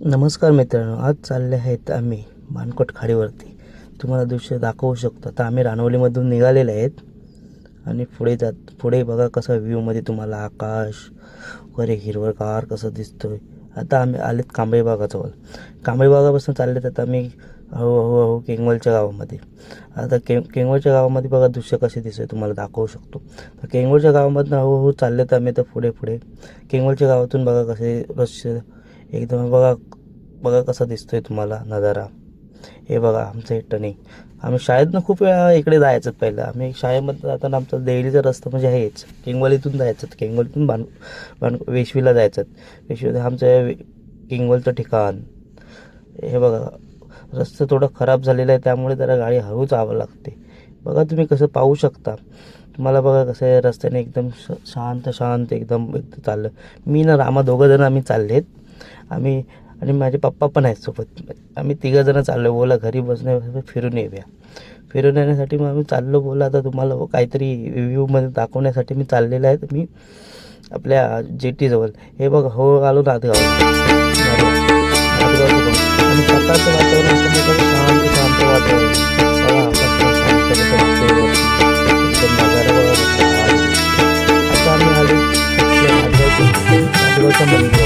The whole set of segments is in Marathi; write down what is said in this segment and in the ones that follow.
नमस्कार मित्रांनो आज चालले आहेत आम्ही मानकोट खाडीवरती. तुम्हाला दृश्य दाखवू शकतो. आता आम्ही रानवलीमधून निघालेले आहेत. आणि पुढे जात पुढे बघा कसं व्ह्यूमध्ये तुम्हाला आकाश वगैरे हिरवळगार कसं दिसतोय. आता आम्ही आलेत कांबळे भागाजवळ. कांबळे बागापासून चाललेत आता आम्ही हळूहळू हळू केंगवलच्या गावामध्ये. आता के केंगवलच्या गावामध्ये बघा दृश्य कसे दिसतोय तुम्हाला दाखवू शकतो. तर केंगवळच्या गावामधून हळूहळू चाललेत आम्ही तर पुढे पुढे. केंगवलच्या गावातून बघा कसे दृश्य एकदम बघा बघा कसा दिसतोय तुम्हाला नजारा. हे बघा आमचं हे टर्निंग आम्ही शाळेतनं खूप वेळा इकडे जायचं पहिलं. आम्ही शाळेमध्ये जाताना आमचा डेलीचा रस्ता म्हणजे हेच. किंगवलीतून जायचं. किंगवलीतून बाण बाण वेशवीला जायचं. वेशवी आमचं वे- किंगवलचं ठिकाण. हे बघा रस्ता थोडं खराब झालेला आहे त्यामुळे जरा गाडी हळूच आवं लागते. बघा तुम्ही कसं पाहू शकता. तुम्हाला बघा कसं आहे रस्त्याने एकदम श शांत शांत एकदम एकदम चाललं. मी ना रामा दोघं जण आम्ही चाललेत. आम्ही आणि माझे पप्पा पण आहेत सोबत. आम्ही तिघंजणं चाललो बोला घरी बसण्या फिरून येऊया. फिरून येण्यासाठी मग आम्ही चाललो बोला आता तुम्हाला काहीतरी व्ह्यूमध्ये दाखवण्यासाठी मी चाललेलं आहे. तर मी आपल्या जेटीजवळ. हे बघ हो आलो नादगाव आणि सकाळचं वातावरण म्हणजे शांत शांत वातावरण. बघा आता आम्ही आलो इथल्या मंदिर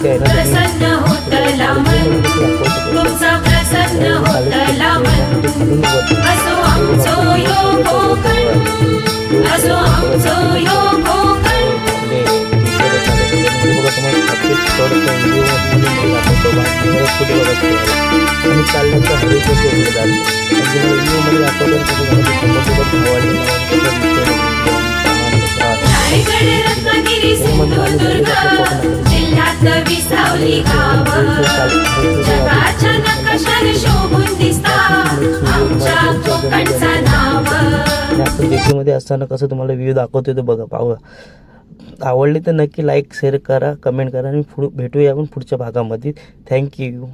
प्रसन्न होतला मन तुमचा प्रसन्न होतला मन असो आमचो यो कोकण असो आमचो यो कोकण आणि चालण्याचा म्हणजे दाखवलं जगाच्या नकाशाने शोभून दिसता आमच्या कोकणचा नाव आणि आपण जेटीमध्ये असताना कसं तुम्हाला व्ह्यू दाखवतोय तो बघा पाहू आवडली तर नक्की लाईक शेअर करा कमेंट करा आणि पुढे भेटूया आपण पुढच्या भागामध्ये. थँक्यू